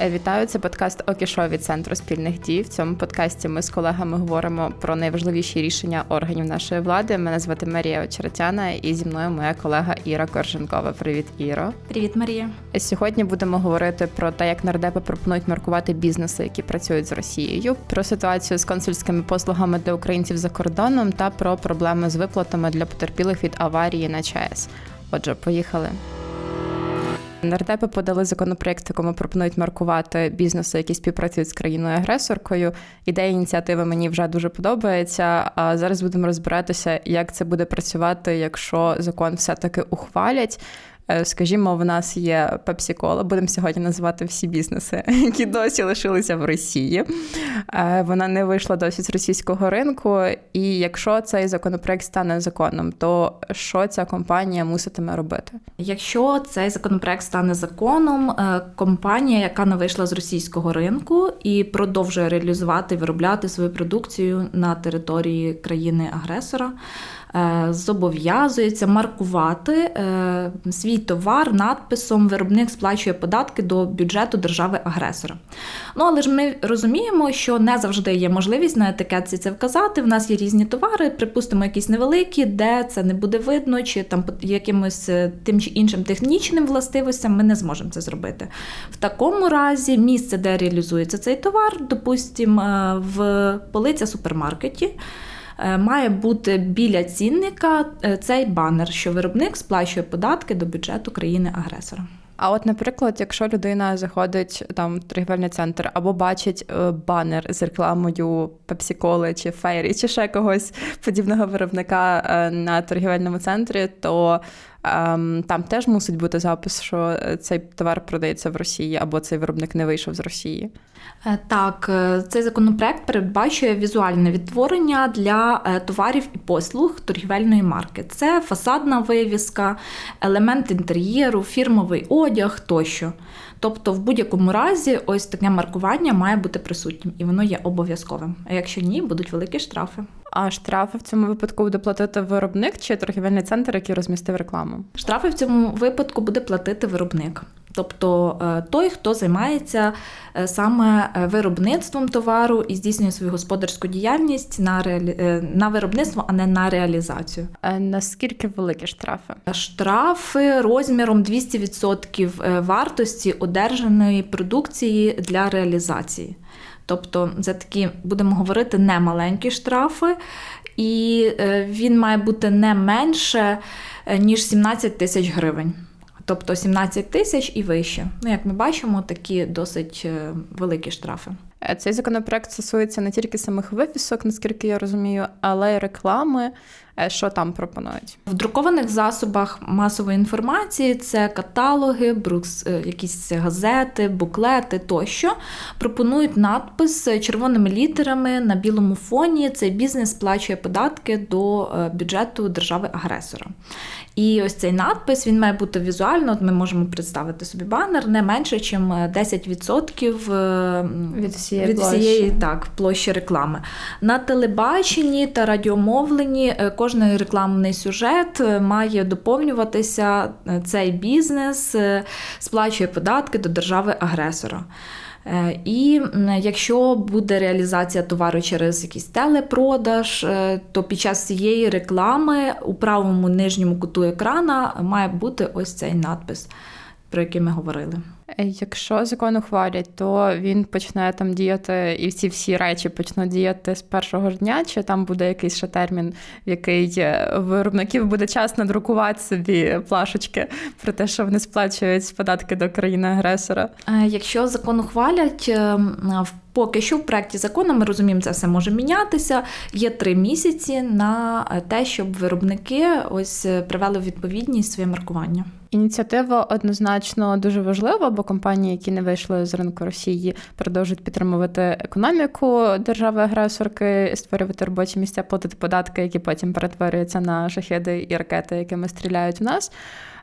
Е, Вітаю, це подкаст Окішо від центру спільних дій. В цьому подкасті ми з колегами говоримо про найважливіші рішення органів нашої влади. Мене звати Марія Очеретяна, і зі мною моя колега Іра Корженкова. Привіт, Іро. Привіт, Марія. Сьогодні будемо говорити про те, як нардепи пропонують маркувати бізнеси, які працюють з Росією, про ситуацію з консульськими послугами для українців за кордоном та про проблеми з виплатами для потерпілих від аварії на ЧАЕС. Отже, поїхали. Нардепи подали законопроект, в якому пропонують маркувати бізнеси, які співпрацюють з країною агресоркою. Ідея ініціативи мені вже дуже подобається. А зараз будемо розбиратися, як це буде працювати, якщо закон все-таки ухвалять. Е, Скажімо, в нас є пепсі-кола, будемо сьогодні називати всі бізнеси, які досі лишилися в Росії. Е, Вона не вийшла досі з російського ринку. І якщо цей законопроект стане законом, то що ця компанія муситиме робити? Якщо цей законопроект стане законом, е, компанія, яка не вийшла з російського ринку і продовжує реалізувати виробляти свою продукцію на території країни-агресора, зобов'язується маркувати е, свій товар надписом Виробник сплачує податки до бюджету держави-агресора. Ну але ж ми розуміємо, що не завжди є можливість на етикетці це вказати. В нас є різні товари, припустимо, якісь невеликі, де це не буде видно, чи там якимось е, тим чи іншим технічним властивостям ми не зможемо це зробити. В такому разі місце, де реалізується цей товар, допустимо, е, в полиця супермаркеті. Е, Має бути біля цінника е, цей банер, що виробник сплачує податки до бюджету країни-агресора. А от, наприклад, якщо людина заходить там в торгівельний центр або бачить е, банер з рекламою пепсі-коли чи фейрі, чи ще когось подібного виробника на торгівельному центрі, то там теж мусить бути запис, що е, цей товар продається в Росії або цей виробник не вийшов з Росії. Е, Так, е, цей законопроект передбачує візуальне відтворення для товарів і послуг торгівельної марки. Це фасадна вивіска, елемент інтер'єру, фірмовий одяг тощо. Тобто, в будь-якому разі, ось таке маркування має бути присутнім, і воно є обов'язковим. А якщо ні, будуть великі штрафи. А штрафи в цьому випадку буде платити виробник чи торгівельний центр, який розмістив рекламу? Штрафи в цьому випадку буде платити виробник. Тобто е, той, хто займається е, саме е, виробництвом товару і здійснює свою господарську діяльність на, реалі... на виробництво, а не на реалізацію. Е, Наскільки великі штрафи? Штрафи розміром 200% е, вартості одержаної продукції для реалізації. Тобто, це такі, будемо говорити, немаленькі штрафи, і він має бути не менше, ніж 17 тисяч гривень. Тобто 17 тисяч і вище. Ну, як ми бачимо, такі досить е, великі штрафи. Е, Цей законопроект стосується не тільки самих виписок, наскільки я розумію, але й реклами. Е, Що там пропонують? В друкованих засобах масової інформації це каталоги, брукс, е, якісь газети, буклети тощо пропонують надпис червоними літерами на білому фоні. Цей бізнес сплачує податки до е, бюджету держави-агресора. І ось цей надпис він має бути візуально. От ми можемо представити собі банер не менше, ніж 10% е, Від всієї від площі. всієї так, площі реклами. На телебаченні та радіомовленні кожний рекламний сюжет е, має доповнюватися е, цей бізнес, е, сплачує податки до держави-агресора. І якщо буде реалізація товару через якийсь телепродаж, то під час цієї реклами у правому нижньому куту екрана має бути ось цей надпис, про який ми говорили. Е, Якщо закон ухвалять, то він почне там діяти, і ці всі речі почнуть діяти з першого ж дня, чи там буде якийсь ще термін, в який е, виробників буде час надрукувати собі плашечки про те, що вони сплачують податки до країни-агресора. Е, Якщо закон ухвалять, в- поки що в проєкті закону ми розуміємо, це все може мінятися. Є три місяці на те, щоб виробники ось привели в відповідність своє маркування. Ініціатива однозначно дуже важлива, бо компанії, які не вийшли з ринку Росії, продовжують підтримувати економіку держави-агресорки, створювати робочі місця, платити податки, які потім перетворюються на шахеди і ракети, якими стріляють в нас.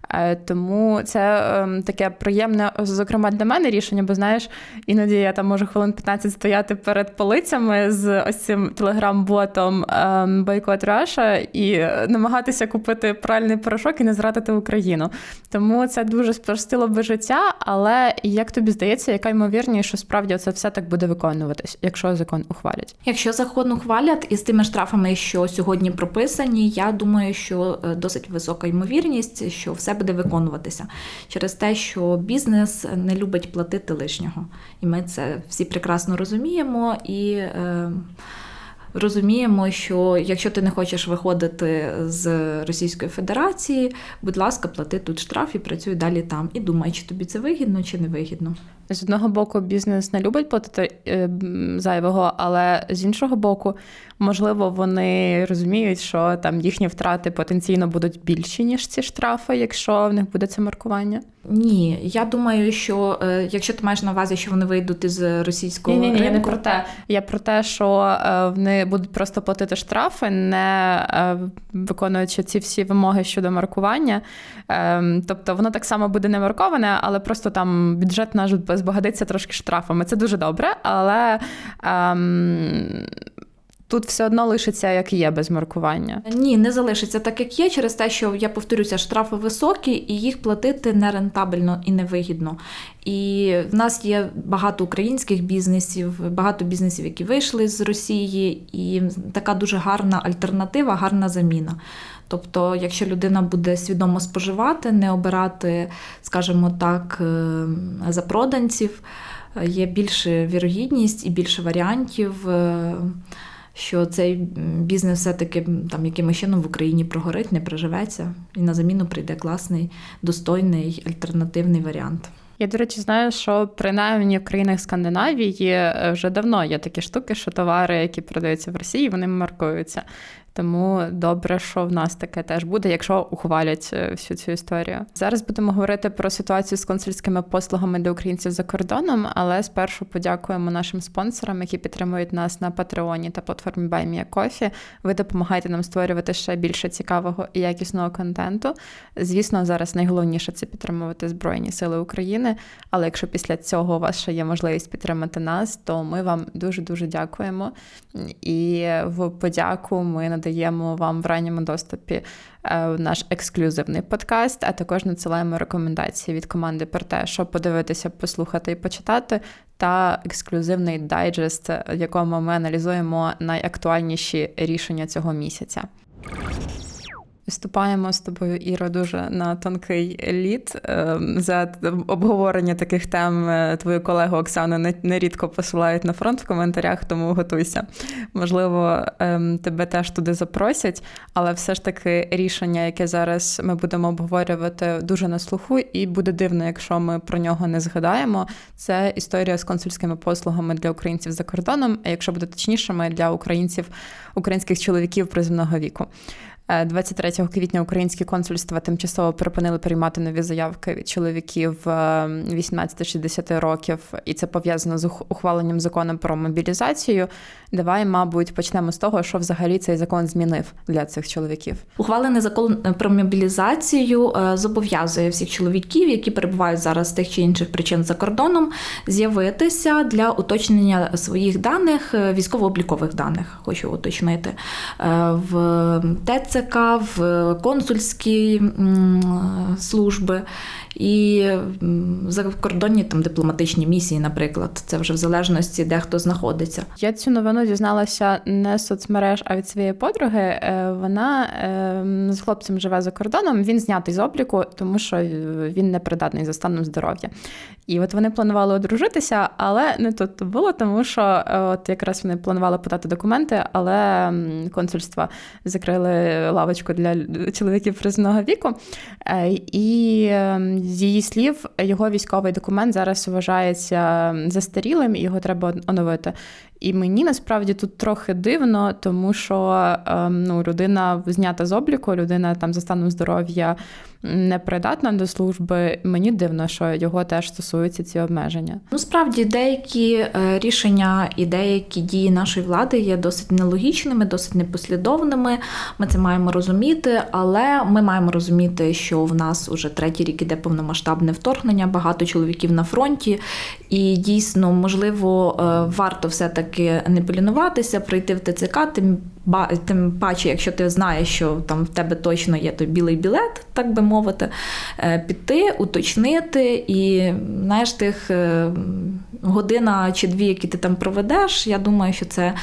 Е, Тому це ем, таке приємне, зокрема для мене рішення, бо знаєш, іноді я там можу хвилин 15 стояти перед полицями з ось цим телеграм-ботом ем, Бойкот Раша і намагатися купити пральний порошок і не зрадити Україну. Тому це дуже спростило би життя. Але як тобі здається, яка ймовірність, що справді це все так буде виконуватись, якщо закон ухвалять? Якщо закон ухвалять із тими штрафами, що сьогодні прописані, я думаю, що е, досить висока ймовірність, що все буде виконуватися через те, що бізнес не любить платити лишнього, і ми це всі прекрасно розуміємо і. Е, Розуміємо, що якщо ти не хочеш виходити з Російської Федерації, будь ласка, плати тут штраф і працюй далі там. І думай, чи тобі це вигідно, чи не вигідно. З одного боку, бізнес не любить платити е, зайвого, але з іншого боку, можливо, вони розуміють, що там їхні втрати потенційно будуть більші, ніж ці штрафи, якщо в них буде це маркування. Ні, я думаю, що е, якщо ти маєш на увазі, що вони вийдуть із російського ні, ні, ні, ринку, я не про те. Я про те, що е, вони будуть просто платити штрафи, не е, виконуючи ці всі вимоги щодо маркування. Ем, тобто воно так само буде не марковане, але просто там бюджет наш збагатиться трошки штрафами. Це дуже добре, але. Тут все одно лишиться, як є, без маркування. Ні, не залишиться так, як є, через те, що я повторюся, штрафи високі, і їх платити нерентабельно і невигідно. І в нас є багато українських бізнесів, багато бізнесів, які вийшли з Росії, і така дуже гарна альтернатива, гарна заміна. Тобто, якщо людина буде свідомо споживати, не обирати, скажімо так, е, запроданців, є більше вірогідність і більше варіантів. Що цей бізнес все-таки там якимось чином в Україні прогорить, не проживеться, і на заміну прийде класний, достойний альтернативний варіант. Я, до речі, знаю, що принаймні в країнах Скандинавії е, вже давно є такі штуки, що товари, які продаються в Росії, вони маркуються. Тому добре, що в нас таке теж буде, якщо ухвалять е, всю цю історію. Зараз будемо говорити про ситуацію з консульськими послугами для українців за кордоном, але спершу подякуємо нашим спонсорам, які підтримують нас на Патреоні та платформі BuyMeACoffee. Ви допомагаєте нам створювати ще більше цікавого і якісного контенту. Звісно, зараз найголовніше це підтримувати Збройні Сили України. Але якщо після цього у вас ще є можливість підтримати нас, то ми вам дуже дуже дякуємо. І в подяку ми надаємо надаємо вам в ранньому доступі е, наш ексклюзивний подкаст, а також надсилаємо рекомендації від команди про те, що подивитися, послухати і почитати, та ексклюзивний дайджест, в якому ми аналізуємо найактуальніші рішення цього місяця. Виступаємо з тобою, Іро, дуже на тонкий лід. Ем, за обговорення таких тем е, твою колегу Оксану нерідко посилають на фронт в коментарях, тому готуйся. Можливо, ем, тебе теж туди запросять, але все ж таки рішення, яке зараз ми будемо обговорювати, дуже на слуху, і буде дивно, якщо ми про нього не згадаємо. Це історія з консульськими послугами для українців за кордоном, а якщо буде точнішими для українців, українських чоловіків приземного віку. 23 е, квітня українські консульства тимчасово припинили приймати нові заявки від чоловіків 18-60 е, років, і це пов'язано з ухваленням закону про мобілізацію. Давай, мабуть, почнемо з того, що взагалі цей закон змінив для цих чоловіків. Ухвалений закон е, про мобілізацію зобов'язує всіх чоловіків, які перебувають зараз з тих чи інших причин за кордоном, з'явитися для уточнення своїх даних, військово-облікових даних. Хочу уточнити в ТЕЦ. ТЦК, в консульські служби і закордонні там дипломатичні місії, наприклад. Це вже в залежності, де хто знаходиться. Я цю новину дізналася не з соцмереж, а від своєї подруги. Е, вона з хлопцем живе за кордоном. Він знятий з обліку, тому що він не придатний за станом здоров'я. І от вони планували одружитися, але не тут було, тому що е, от якраз вони планували подати документи, але консульства закрили лавочку для чоловіків призовного віку. Е, і ем, з її слів, його військовий документ зараз вважається застарілим і його треба оновити. І мені насправді тут трохи дивно, тому що ем, ну, людина знята з обліку, людина там за станом здоров'я непридатна до служби. Мені дивно, що його теж стосуються ці обмеження. Ну, справді деякі е, рішення і деякі дії нашої влади є досить нелогічними, досить непослідовними. Ми це маємо розуміти, але ми маємо розуміти, що в нас уже третій рік іде повномасштабне вторгнення, багато чоловіків на фронті, і дійсно, можливо, е, варто все-таки не полінуватися, прийти в ТЦК, тим тим паче, якщо ти знаєш, що там в тебе точно є той білий білет, так би мовити, е, піти, уточнити і знаєш, тих е, година чи дві, які ти там проведеш, я думаю, що це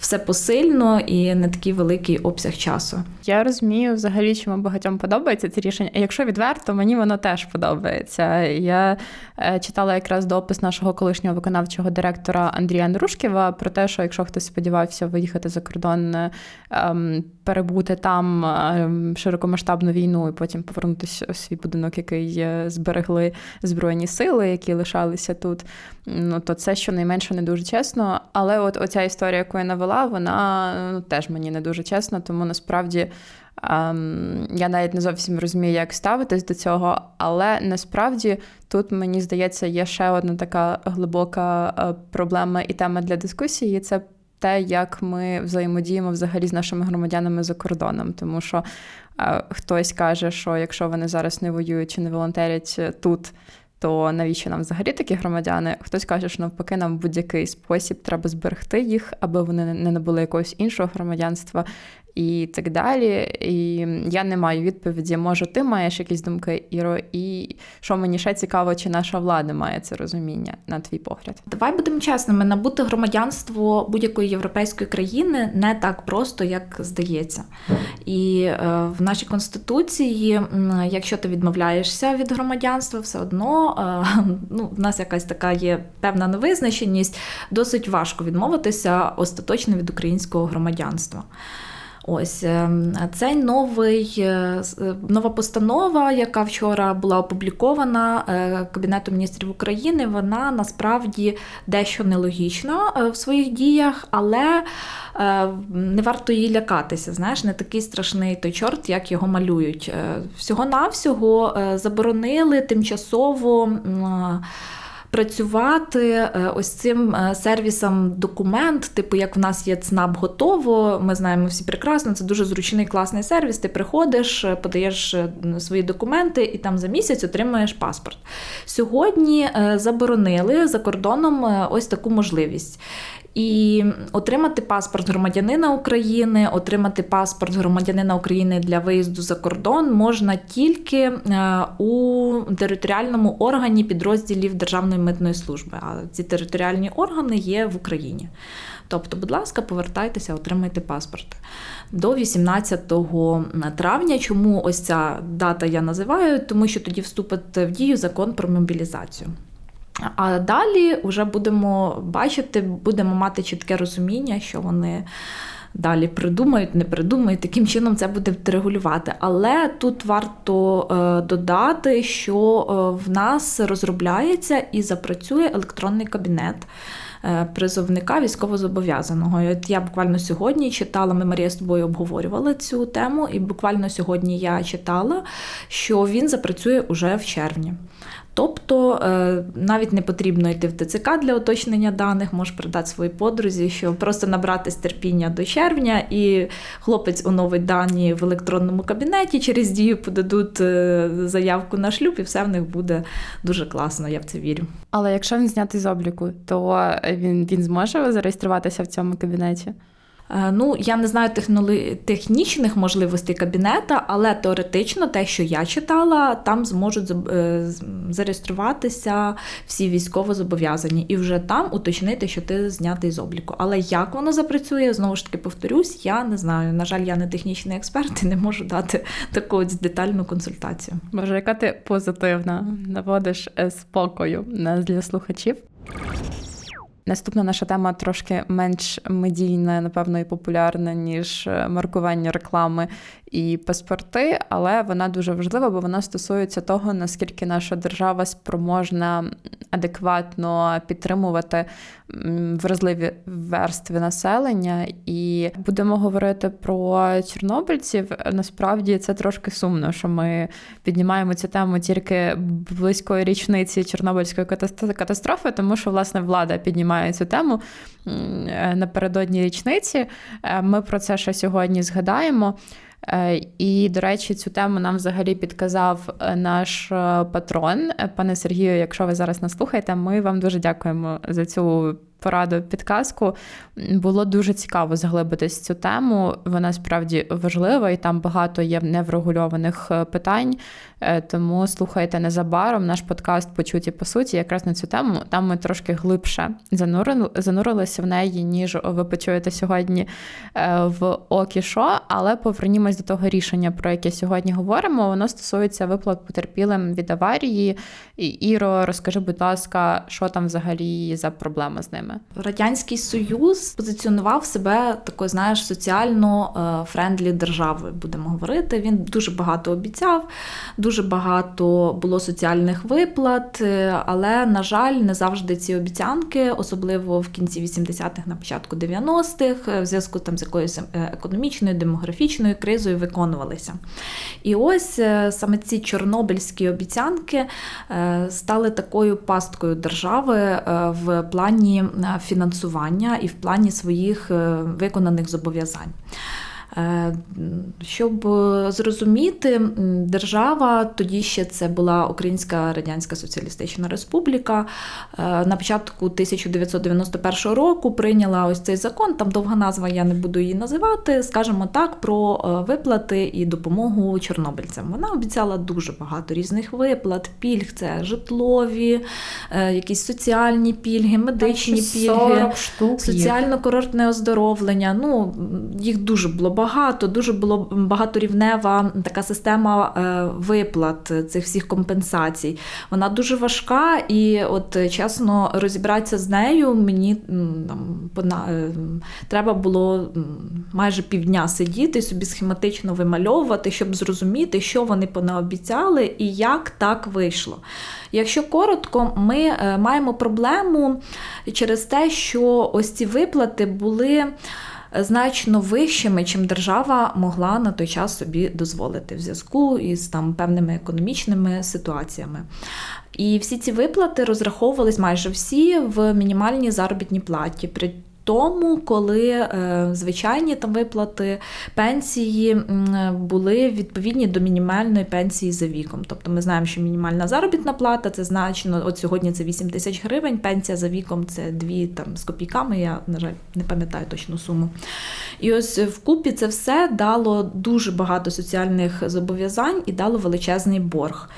все посильно і не такий великий обсяг часу. Я розумію взагалі, чому багатьом подобається це рішення. Якщо відверто, мені воно теж подобається. Я е, читала якраз допис нашого колишнього виконавчого директора Андрія Андрушкєва про те, що якщо хтось сподівався виїхати за кордон, е, ем, перебути там ем, широкомасштабну війну і потім повернутися у свій будинок, який е, зберегли збройні сили, які лишалися тут. Ну то це щонайменше не дуже чесно. Але от оця історія, яку я навела, вона ну, теж мені не дуже чесна, тому насправді. Ем, я навіть не зовсім розумію, як ставитись до цього, але насправді тут мені здається є ще одна така глибока е, проблема і тема для дискусії. Це те, як ми взаємодіємо взагалі з нашими громадянами за кордоном, тому що е, хтось каже, що якщо вони зараз не воюють чи не волонтерять тут. То навіщо нам взагалі такі громадяни? Хтось каже, що навпаки, нам будь-який спосіб треба зберегти їх, аби вони не набули якогось іншого громадянства і так далі. І я не маю відповіді. Може, ти маєш якісь думки, Іро, і що мені ще цікаво, чи наша влада має це розуміння на твій погляд? Давай будемо чесними, набути громадянство будь-якої європейської країни не так просто, як здається. І е, в нашій конституції, якщо ти відмовляєшся від громадянства, все одно е, ну, в нас якась така є певна невизначеність, досить важко відмовитися остаточно від українського громадянства. Ось е, цей новий е, е, нова постанова, яка вчора була опублікована е, Кабінетом міністрів України, вона насправді дещо нелогічна в своїх діях, але не варто її лякатися. Знаєш, не такий страшний той чорт, як його малюють. Всього-навсього е, заборонили тимчасово. Працювати е, ось цим е, сервісом документ, типу як в нас є ЦНАП готово. Ми знаємо всі прекрасно. Це дуже зручний класний сервіс. Ти приходиш, е, подаєш свої документи і там за місяць отримуєш паспорт. Сьогодні заборонили за кордоном ось таку можливість. І отримати паспорт громадянина України, отримати паспорт громадянина України для виїзду за кордон можна тільки е, у територіальному органі підрозділів Державної митної служби. А ці територіальні органи є в Україні. Тобто, будь ласка, повертайтеся, отримайте паспорт. До 18 травня. Чому ось ця дата я називаю? Тому що тоді вступить в дію закон про мобілізацію. А далі вже будемо бачити, будемо мати чітке розуміння, що вони далі придумають, не придумають, таким чином це буде регулювати. Але тут варто е, додати, що е, в нас розробляється і запрацює електронний кабінет. е, Призовника військовозобов'язаного. От я буквально сьогодні читала, ми Марія з тобою обговорювали цю тему, і буквально сьогодні я читала, що він запрацює уже в червні. Тобто е, навіть не потрібно йти в ТЦК для уточнення даних, можеш передати своїй подрузі, що просто набратись терпіння до червня, і хлопець оновить дані в електронному кабінеті, через дію подадуть е, заявку на шлюб, і все в них буде дуже класно, я в це вірю. Але якщо він знятий з обліку, то він, він зможе зареєструватися в цьому кабінеті? Е, Ну, я не знаю техноли... технічних можливостей кабінета, але теоретично те, що я читала, там зможуть е, зареєструватися всі військовозобов'язані і вже там уточнити, що ти знятий з обліку. Але як воно запрацює, знову ж таки повторюсь, я не знаю. На жаль, я не технічний експерт і не можу дати таку детальну консультацію. Боже, яка ти позитивна, наводиш е, спокою для слухачів. Наступна наша тема трошки менш медійна, напевно, і популярна, ніж е, маркування реклами і паспорти, але вона дуже важлива, бо вона стосується того, наскільки наша держава спроможна адекватно підтримувати вразливі верстви населення. І будемо говорити про чорнобильців. Насправді це трошки сумно, що ми піднімаємо цю тему тільки близької річниці Чорнобильської катастрофи, тому що власне влада піднімає цю тему напередодні річниці. Е, ми про це ще сьогодні згадаємо. Е, і, до речі, цю тему нам взагалі підказав е, наш е, патрон, пане Сергію. Якщо ви зараз нас слухаєте, ми вам дуже дякуємо за цю пораду підказку. Було дуже цікаво заглибитись в цю тему. Вона справді важлива, і там багато є неврегульованих е, питань. Е, тому слухайте незабаром наш подкаст Почуті по суті, якраз на цю тему. Там ми трошки глибше занурилися в неї, ніж ви почуєте сьогодні е, в Окішо. Але повернімось до того рішення, про яке сьогодні говоримо. Воно стосується виплат потерпілим від аварії. Іро, розкажи, будь ласка, що там взагалі за проблема з ними? Країнами. Радянський Союз позиціонував себе такою, знаєш, соціально е, френдлі державою, будемо говорити. Він дуже багато обіцяв, дуже багато було соціальних виплат, е, але, на жаль, не завжди ці обіцянки, особливо в кінці 80-х, на початку 90-х, е, в зв'язку там з якоюсь економічною, демографічною кризою виконувалися. І ось саме ці чорнобильські обіцянки стали такою пасткою держави в плані фінансування і в плані своїх е, виконаних зобов'язань. Е, щоб зрозуміти, держава, тоді ще це була Українська Радянська Соціалістична Республіка. Е, на початку 1991 року прийняла ось цей закон, там довга назва, я не буду її називати, скажімо так, про е, виплати і допомогу чорнобильцям. Вона обіцяла дуже багато різних виплат, пільг, це житлові, якісь соціальні пільги, медичні пільги, соціально-курортне оздоровлення. Ну, Їх дуже було багато, дуже було багаторівнева така система е, виплат цих всіх компенсацій. Вона дуже важка, і от чесно розібратися з нею мені там е, треба було майже півдня сидіти, собі схематично вимальовувати, щоб зрозуміти, що вони понаобіцяли і як так вийшло. Якщо коротко, ми е, маємо проблему через те, що ось ці виплати були значно вищими, чим держава могла на той час собі дозволити в зв'язку із там певними економічними ситуаціями. І всі ці виплати розраховувались майже всі в мінімальній заробітній платі. При тому, коли е, звичайні там виплати пенсії були відповідні до мінімальної пенсії за віком. Тобто ми знаємо, що мінімальна заробітна плата це значно, от сьогодні це 8 тисяч гривень, пенсія за віком це 2 там з копійками, я, на жаль, не пам'ятаю точну суму. І ось вкупі це все дало дуже багато соціальних зобов'язань і дало величезний борг.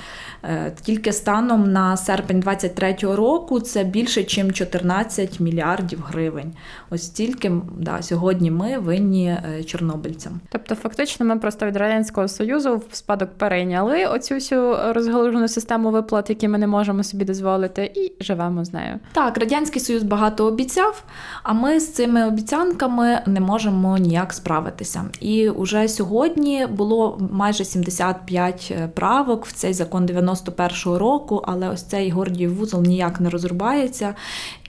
Е, тільки станом на серпень 2023 року це більше, ніж 14 мільярдів гривень. Ось тільки да, сьогодні ми винні е, чорнобильцям. Тобто, фактично, ми просто від радянського союзу в спадок перейняли оцю всю розгалужену систему виплат, які ми не можемо собі дозволити, і живемо з нею. Так, радянський союз багато обіцяв, а ми з цими обіцянками не можемо ніяк справитися. І уже сьогодні було майже 75 е, правок в цей закон 90 91-го року, але ось цей гордій вузол ніяк не розрубається.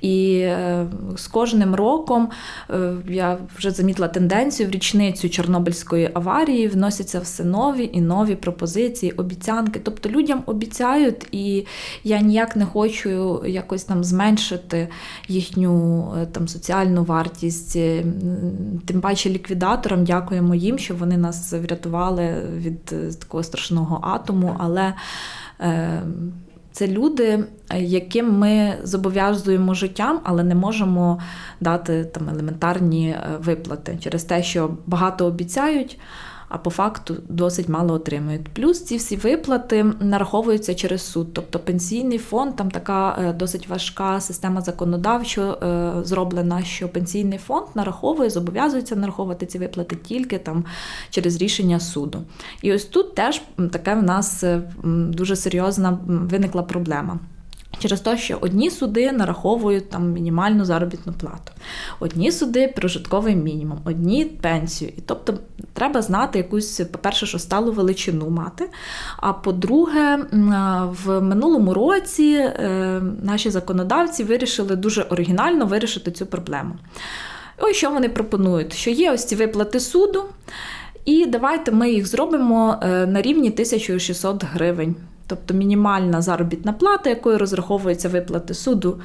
І е, з кожним роком е, я вже замітила тенденцію в річницю Чорнобильської аварії вносяться все нові і нові пропозиції, обіцянки. Тобто людям обіцяють, і я ніяк не хочу якось там зменшити їхню е, там соціальну вартість. Тим паче ліквідаторам дякуємо їм, що вони нас врятували від такого страшного атому. але це люди, яким ми зобов'язуємо життям, але не можемо дати там елементарні е, виплати через те, що багато обіцяють а по факту досить мало отримують. Плюс ці всі виплати нараховуються через суд. Тобто пенсійний фонд, там така е, досить важка система законодавчо е, зроблена, що пенсійний фонд нараховує, зобов'язується нараховувати ці виплати тільки там через рішення суду. І ось тут теж таке в нас е, дуже серйозна виникла проблема. Через те, що одні суди нараховують там мінімальну заробітну плату, одні суди прожитковий мінімум, одні пенсію. І тобто треба знати якусь, по-перше, що сталу величину мати. А по-друге, в минулому році е, наші законодавці вирішили дуже оригінально вирішити цю проблему. Ось що вони пропонують: що є ось ці виплати суду, і давайте ми їх зробимо е, на рівні 1600 гривень. Тобто мінімальна заробітна плата, якою розраховується виплати суду,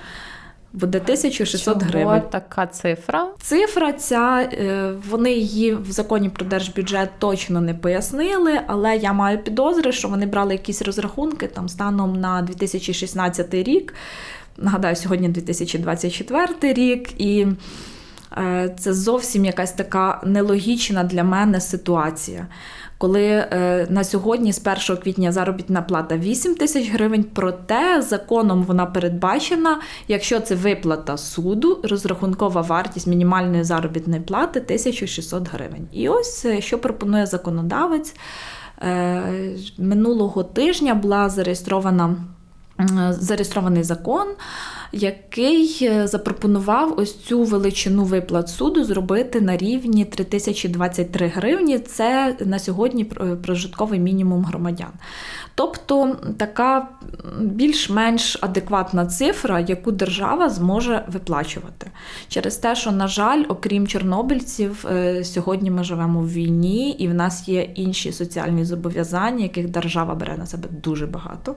буде 1600 Чого гривень. така цифра? Цифра ця, е, вони її в законі про держбюджет точно не пояснили, але я маю підозри, що вони брали якісь розрахунки там станом на 2016 рік. Нагадаю, сьогодні 2024 рік, і е, це зовсім якась така нелогічна для мене ситуація. Коли е, на сьогодні з 1 квітня заробітна плата 8 тисяч гривень, проте законом вона передбачена, якщо це виплата суду, розрахункова вартість мінімальної заробітної плати 1600 гривень. І ось е, що пропонує законодавець. Е, Минулого тижня була зареєстрована зареєстрований закон, який е, запропонував ось цю величину виплат суду зробити на рівні 3023 гривні. Це на сьогодні прожитковий мінімум громадян. Тобто така більш-менш адекватна цифра, яку держава зможе виплачувати. Через те, що, на жаль, окрім чорнобильців, е, сьогодні ми живемо в війні, і в нас є інші соціальні зобов'язання, яких держава бере на себе дуже багато.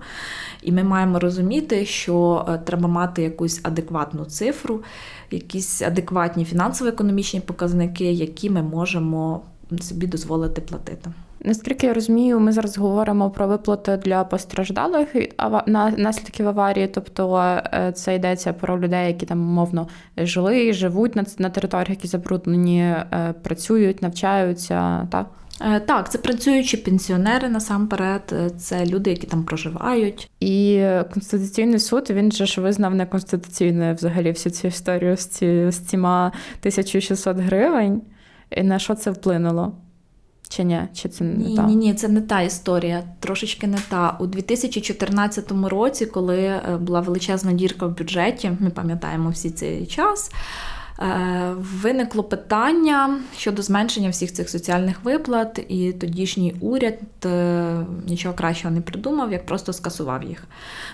І ми маємо розуміти, що е, треба мати якусь адекватну цифру, якісь адекватні фінансово-економічні показники, які ми можемо собі дозволити платити. Наскільки я розумію, ми зараз говоримо про виплати для постраждалих від наслідків аварії. Тобто е, це йдеться про людей, які там умовно жили, живуть на, на територіях, які забруднені, е, працюють, навчаються. Так? Е, Так, це працюючі пенсіонери насамперед, е, це люди, які там проживають. І Конституційний суд він же ж визнав неконституційною взагалі всю цю історію з, ці, з цими 1600 гривень. І на що це вплинуло? Чи ні? Чи це не Ні, так? ні, ні, це не та історія, трошечки не та. У 2014 році, коли е, була величезна дірка в бюджеті, ми пам'ятаємо всі цей час. Е, Виникло питання щодо зменшення всіх цих соціальних виплат, і тодішній уряд е, нічого кращого не придумав, як просто скасував їх.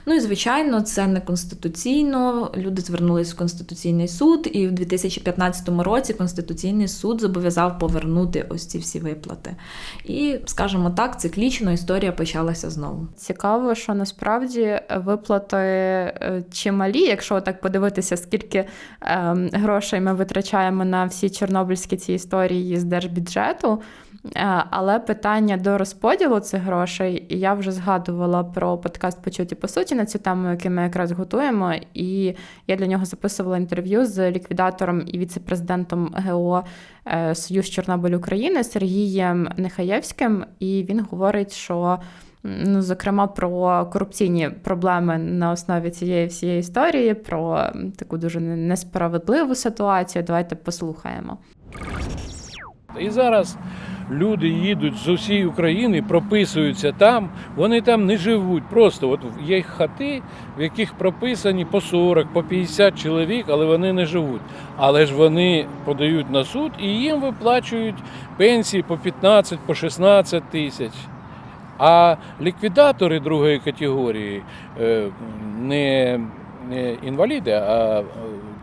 Ну і звичайно, це не конституційно. Люди звернулись в Конституційний суд, і в 2015 році Конституційний суд зобов'язав повернути ось ці всі виплати. І, скажімо так, циклічно історія почалася знову. Цікаво, що насправді виплати е, чималі, якщо так подивитися, скільки ем, грошей ми витрачаємо на всі чорнобильські ці історії з держбюджету. Е, Але питання до розподілу цих грошей, і я вже згадувала про подкаст Почуті по суті на цю тему, який ми якраз готуємо. І я для нього записувала інтерв'ю з ліквідатором і віце-президентом ГО е, Союз Чорнобиль України Сергієм Нехаєвським. І він говорить, що ну, зокрема, про корупційні проблеми на основі цієї всієї історії, про таку дуже несправедливу ситуацію. Давайте послухаємо. І зараз люди їдуть з усієї України, прописуються там, вони там не живуть. Просто от є хати, в яких прописані по 40, по 50 чоловік, але вони не живуть. Але ж вони подають на суд і їм виплачують пенсії по 15, по 16 тисяч. А ліквідатори другої категорії е, не, інваліди, а е,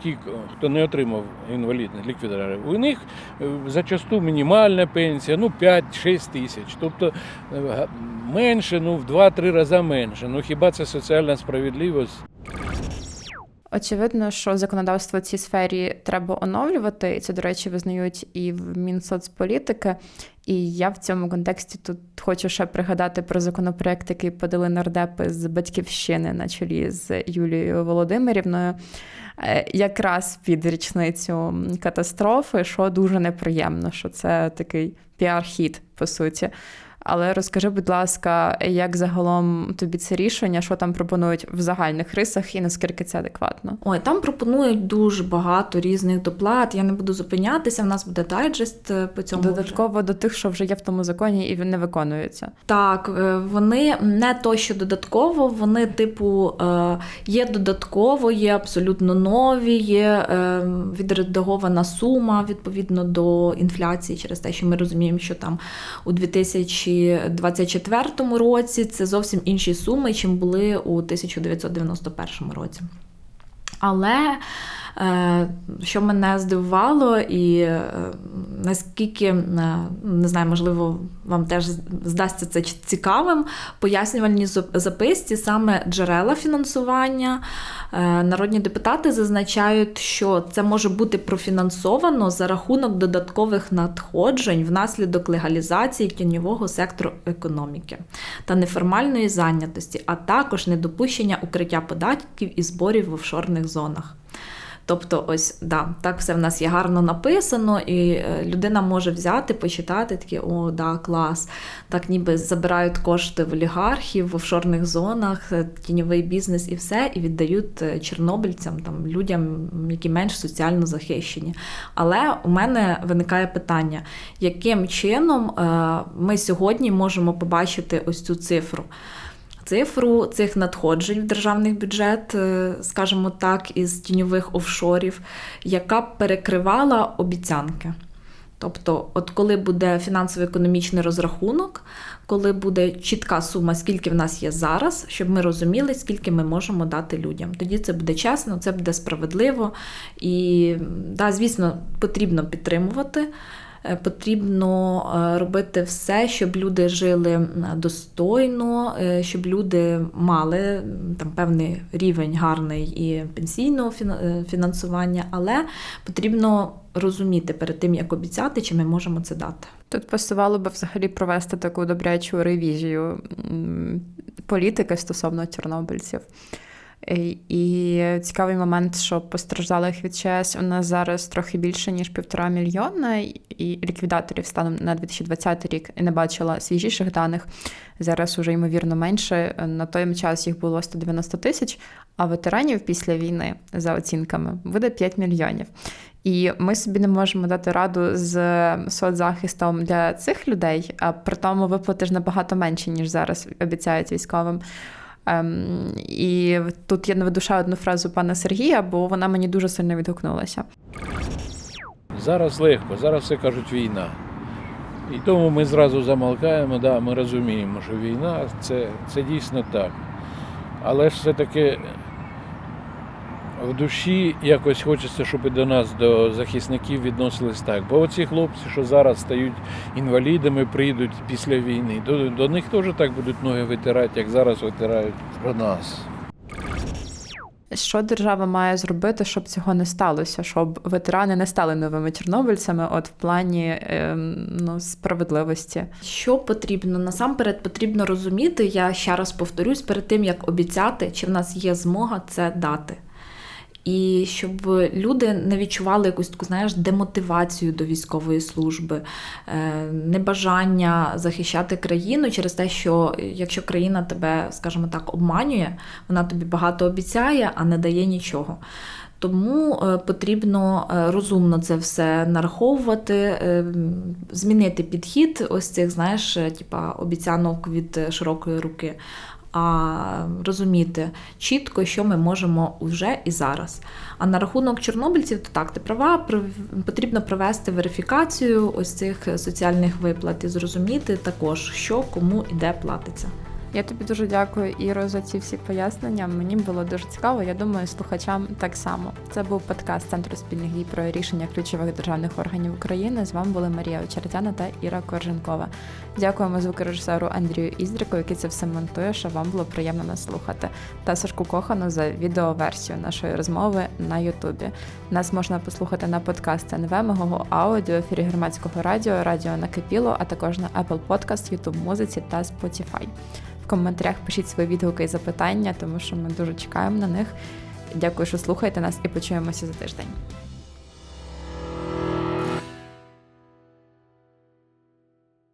ті, хто не отримав інвалідність, ліквідатори, у них е, зачасту мінімальна пенсія, ну 5-6 тисяч. Тобто менше, ну в 2-3 рази менше. Ну хіба це соціальна справедливість? Очевидно, що законодавство в цій сфері треба оновлювати, і це, до речі, визнають і в Мінсоцполітики. І я в цьому контексті тут хочу ще пригадати про законопроект, який подали нардепи з батьківщини на чолі з Юлією Володимирівною, е, якраз під річницю катастрофи, що дуже неприємно, що це такий піар-хід, по суті. Але розкажи, будь ласка, як загалом тобі це рішення, що там пропонують в загальних рисах і наскільки це адекватно? Ой, там пропонують дуже багато різних доплат. Я не буду зупинятися. В нас буде дайджест е, по цьому. Додатково до тих, що вже є в тому законі, і не виконується. Так, е, вони не то, що додатково, вони, типу, е, є додатково, є абсолютно нові, є відредагована сума відповідно до інфляції, через те, що ми розуміємо, що там у 2024 році це зовсім інші суми, чим були у 1991 році. Але що мене здивувало, і е, наскільки е, не знаю, можливо, вам теж здасться це цікавим, пояснювальні записці, саме джерела фінансування. Е, народні депутати зазначають, що це може бути профінансовано за рахунок додаткових надходжень внаслідок легалізації тіньового сектору економіки та неформальної зайнятості, а також недопущення укриття податків і зборів в офшорних зонах. Тобто, ось да, так все в нас є гарно написано, і е, людина може взяти, почитати такі, о, да, клас. Так ніби забирають кошти в олігархів, в офшорних зонах, е, тіньовий бізнес і все, і віддають е, чорнобильцям, там, людям, які менш соціально захищені. Але у мене виникає питання, яким чином ми сьогодні можемо побачити ось цю цифру цифру цих надходжень в державний бюджет, е, скажімо так, із тіньових офшорів, яка перекривала обіцянки. Тобто, от коли буде фінансово-економічний розрахунок, коли буде чітка сума, скільки в нас є зараз, щоб ми розуміли, скільки ми можемо дати людям. Тоді це буде чесно, це буде справедливо і, да, звісно, потрібно підтримувати. Е, потрібно е, робити все, щоб люди жили достойно, е, щоб люди мали там певний рівень гарний і пенсійного фінансування, але потрібно розуміти перед тим, як обіцяти, чи ми можемо це дати. Тут пасувало би взагалі провести таку добрячу ревізію політики стосовно чорнобильців. І цікавий момент, що постраждалих від ЧС у нас зараз трохи більше ніж півтора мільйона, і ліквідаторів станом на 2020 рік і не бачила свіжіших даних. Зараз уже ймовірно менше. На той час їх було 190 тисяч, а ветеранів після війни за оцінками буде 5 мільйонів. І ми собі не можемо дати раду з соцзахистом для цих людей, а при тому виплати ж набагато менші, ніж зараз обіцяють військовим. Ем, І тут я наведу ще одну фразу пана Сергія, бо вона мені дуже сильно відгукнулася. Зараз легко, зараз все кажуть війна. І тому ми зразу замолкаємо, да, ми розуміємо, що війна це, це дійсно так. Але ж все-таки в душі якось хочеться, щоб і до нас, до захисників, відносились так. Бо оці хлопці, що зараз стають інвалідами, прийдуть після війни, до, до них теж так будуть ноги витирати, як зараз витирають про нас. Що держава має зробити, щоб цього не сталося, щоб ветерани не стали новими чорнобильцями, от в плані е, ну, справедливості? Що потрібно? Насамперед потрібно розуміти, я ще раз повторюсь, перед тим як обіцяти, чи в нас є змога це дати і щоб люди не відчували якусь таку, знаєш, демотивацію до військової служби, е, небажання захищати країну через те, що якщо країна тебе, скажімо так, обманює, вона тобі багато обіцяє, а не дає нічого. Тому е, потрібно е, розумно це все нараховувати, змінити підхід ось цих, знаєш, типа обіцянок від широкої руки а розуміти чітко, що ми можемо вже і зараз. А на рахунок чорнобильців, то так, ти права, потрібно провести верифікацію ось цих соціальних виплат і зрозуміти також, що кому і де платиться. Я тобі дуже дякую, Іро, за ці всі пояснення. Мені було дуже цікаво. Я думаю, слухачам так само. Це був подкаст Центру спільних дій про рішення ключових державних органів України. З вами були Марія Очеретяна та Іра Корженкова. Дякуємо звукорежисеру Андрію Іздрику, який це все монтує, щоб вам було приємно нас слухати. Та Сашку Кохану за відеоверсію нашої розмови на Ютубі. Нас можна послухати на подкаст НВ, Мого аудіо, ефірі громадського радіо, радіо Накипіло, а також на Apple Podcast, YouTube музиці та Spotify. В коментарях пишіть свої відгуки і запитання, тому що ми дуже чекаємо на них. Дякую, що слухаєте нас, і почуємося за тиждень.